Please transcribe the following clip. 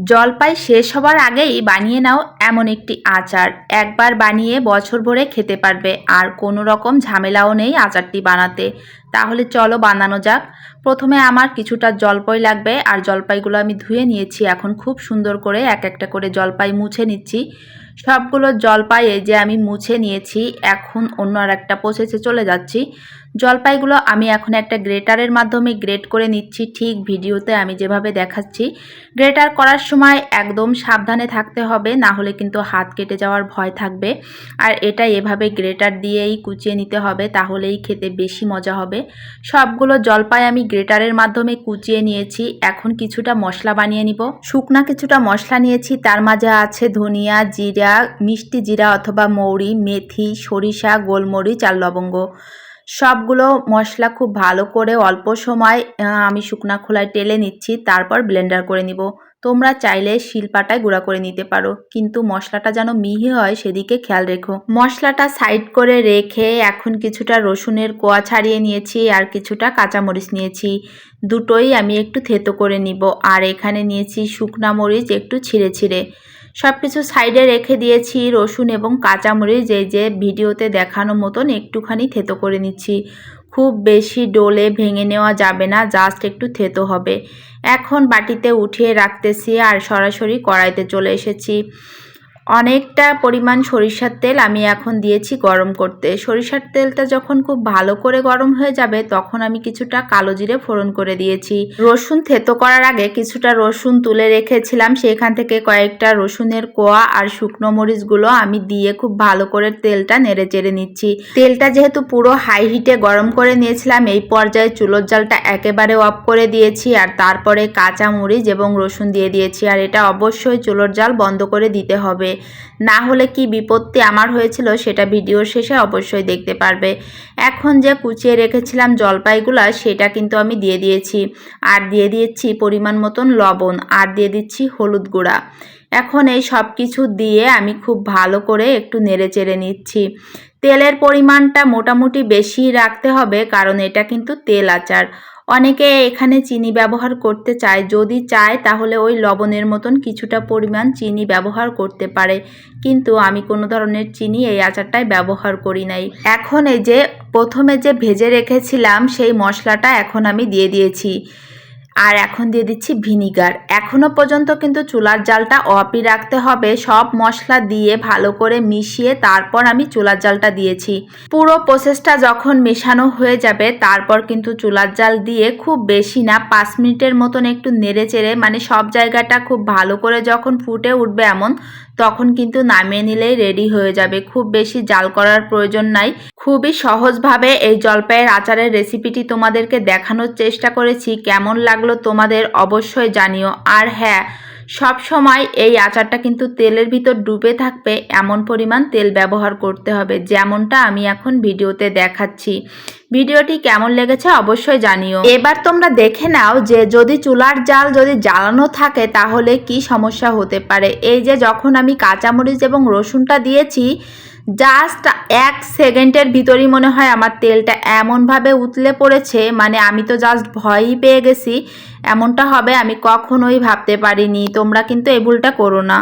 জলপাই শেষ হবার আগেই বানিয়ে নাও এমন একটি আচার। একবার বানিয়ে বছর ভরে খেতে পারবে। আর কোনো রকম ঝামেলাও নেই আচারটি বানাতে। তাহলে চলো বানানো যাক। প্রথমে আমার কিছুটা জলপাই লাগবে, আর জলপাইগুলো আমি ধুয়ে নিয়েছি। এখন খুব সুন্দর করে এক একটা করে জলপাই মুছে নিচ্ছি। সবগুলো জলপাই এই যে আমি মুছে নিয়েছি, এখন অন্য আর একটা প্রসেসে চলে যাচ্ছি। জলপাইগুলো আমি এখন একটা গ্রেটারের মাধ্যমে গ্রেট করে নিচ্ছি। ঠিক ভিডিওতে আমি যেভাবে দেখাচ্ছি। গ্রেটার করার সময় একদম সাবধানে থাকতে হবে, না হলে কিন্তু হাত কেটে যাওয়ার ভয় থাকবে। আর এটা এভাবে গ্রেটার দিয়েই কুচিয়ে নিতে হবে, তাহলেই খেতে বেশি মজা হবে। সবগুলো জলপাই আমি গ্রেটারের মাধ্যমে কুচিয়ে নিয়েছি। এখন কিছুটা মশলা বানিয়ে নিব। শুকনা কিছুটা মশলা নিয়েছি। তার মাঝে আছে ধনিয়া, জিরা, মিষ্টি জিরা অথবা মৌরি, মেথি, সরিষা, গোলমরিচ আর লবঙ্গ। সবগুলো মশলা খুব ভালো করে অল্প সময় আমি শুকনা খোলায় টেলে নিচ্ছি। তারপর ব্লেন্ডার করে নিব। তোমরা চাইলে শিলপাটায় গুঁড়া করে নিতে পারো, কিন্তু মশলাটা যেন মিহি হয় সেদিকে খেয়াল রেখো। মশলাটা সাইড করে রেখে এখন কিছুটা রসুনের কোয়া ছাড়িয়ে নিয়েছি আর কিছুটা কাঁচামরিচ নিয়েছি। দুটোই আমি একটু থেতো করে নিব আর এখানে নিয়েছি শুকনা মরিচ একটু ছিঁড়ে ছিঁড়ে। সব কিছু সাইডে রেখে দিয়েছি রসুন এবং কাঁচামরিচ যে যে ভিডিওতে দেখানো মতন একটুখানি থেতো করে নিচ্ছি। খুব বেশি ডোলে ভেঙে নেওয়া যাবে না, জাস্ট একটু থেতো হবে। এখন বাটিতে উঠিয়ে রাখতেছি আর সরাসরি কড়াইতে চলে এসেছি। অনেকটা পরিমাণ সরিষার তেল আমি এখন দিয়েছি গরম করতে। সরিষার তেলটা যখন খুব ভালো করে গরম হয়ে যাবে, তখন আমি কিছুটা কালো জিরে ফোড়ন করে দিয়েছি। রসুন থেতো করার আগে কিছুটা রসুন তুলে রেখেছিলাম, সেখান থেকে কয়েকটা রসুনের কোয়া আর শুকনো মরিচগুলো আমি দিয়ে খুব ভালো করে তেলটা নেড়ে চেড়ে নিচ্ছি। তেলটা যেহেতু পুরো হাই হিটে গরম করে নিয়েছিলাম, এই পর্যায়ে চুলোর জালটা একেবারে অফ করে দিয়েছি আর তারপরে কাঁচা মরিচ এবং রসুন দিয়ে দিয়েছি। আর এটা অবশ্যই চুলোর জাল বন্ধ করে দিতে হবে। না হলে কি বিপত্তি আমার হয়েছিল সেটা ভিডিওর শেষে অবশ্যই দেখতে পারবে। এখন যে কুচিয়ে রেখেছিলাম জলপাইগুলা, সেটা কিন্তু আমি দিয়ে দিয়েছি। আর দিয়ে দিয়েছি পরিমাণ মতন লবণ, আর দিয়ে দিচ্ছি হলুদ গুঁড়া। এখন এই সব কিছু দিয়ে আমি খুব ভালো করে একটু নেড়ে চেড়ে নিচ্ছি। তেলের পরিমাণটা মোটামুটি বেশি রাখতে হবে, কারণ এটা কিন্তু তেল আচার। অনেকে এখানে চিনি ব্যবহার করতে চায়। যদি চায়, তাহলে ওই লবণের মতন কিছুটা পরিমাণ চিনি ব্যবহার করতে পারে। কিন্তু আমি কোনো ধরনের চিনি এই আচারটায় ব্যবহার করি নাই। এখন এই যে, প্রথমে যে ভেজে রেখেছিলাম, সেই মশলাটা এখন আমি দিয়ে দিয়েছি। আর এখন দিয়ে দিচ্ছি ভিনিগার। এখনও পর্যন্ত কিন্তু চুলার জালটা অপই রাখতে হবে। সব মশলা দিয়ে ভালো করে মিশিয়ে তারপর আমি চুলার জালটা দিয়েছি। পুরো প্রসেসটা যখন মেশানো হয়ে যাবে, তারপর কিন্তু চুলার জাল দিয়ে খুব বেশি না, পাঁচ মিনিটের মতন একটু নেড়ে চেড়ে মানে সব জায়গাটা খুব ভালো করে যখন ফুটে উঠবে এমন তখন কিন্তু নামিয়ে নিলেই রেডি হয়ে যাবে। খুব বেশি জাল করার প্রয়োজন নাই। খুবই সহজভাবে এই জলপাইয়ের আচারের রেসিপিটি তোমাদেরকে দেখানোর চেষ্টা করেছি। কেমন লাগল তোমাদের অবশ্যই জানিও। আর হ্যাঁ সব সময় এই আচারটা কিন্তু তেলের ভিতর ডুবে থাকবে। এমন পরিমাণ তেল ব্যবহার করতে হবে, যেমনটা আমি এখন ভিডিওতে দেখাচ্ছি। ভিডিওটি কেমন লেগেছে অবশ্যই জানিও। এবার তোমরা দেখে নাও যে যদি চুলার জাল যদি জ্বালানো থাকে তাহলে কি সমস্যা হতে পারে। এই যে যখন আমি কাঁচামরিচ এবং রসুনটা দিয়েছি জাস্ট এক সেকেন্ডের ভিতরই মনে হয় আমার তেলটা এমনভাবে উতলে পড়েছে মানে আমি তো জাস্ট ভয়ই পেয়ে গেছি, এমনটা হবে আমি কখনোই ভাবতে পারিনি। তোমরা কিন্তু এই ভুলটা করো না।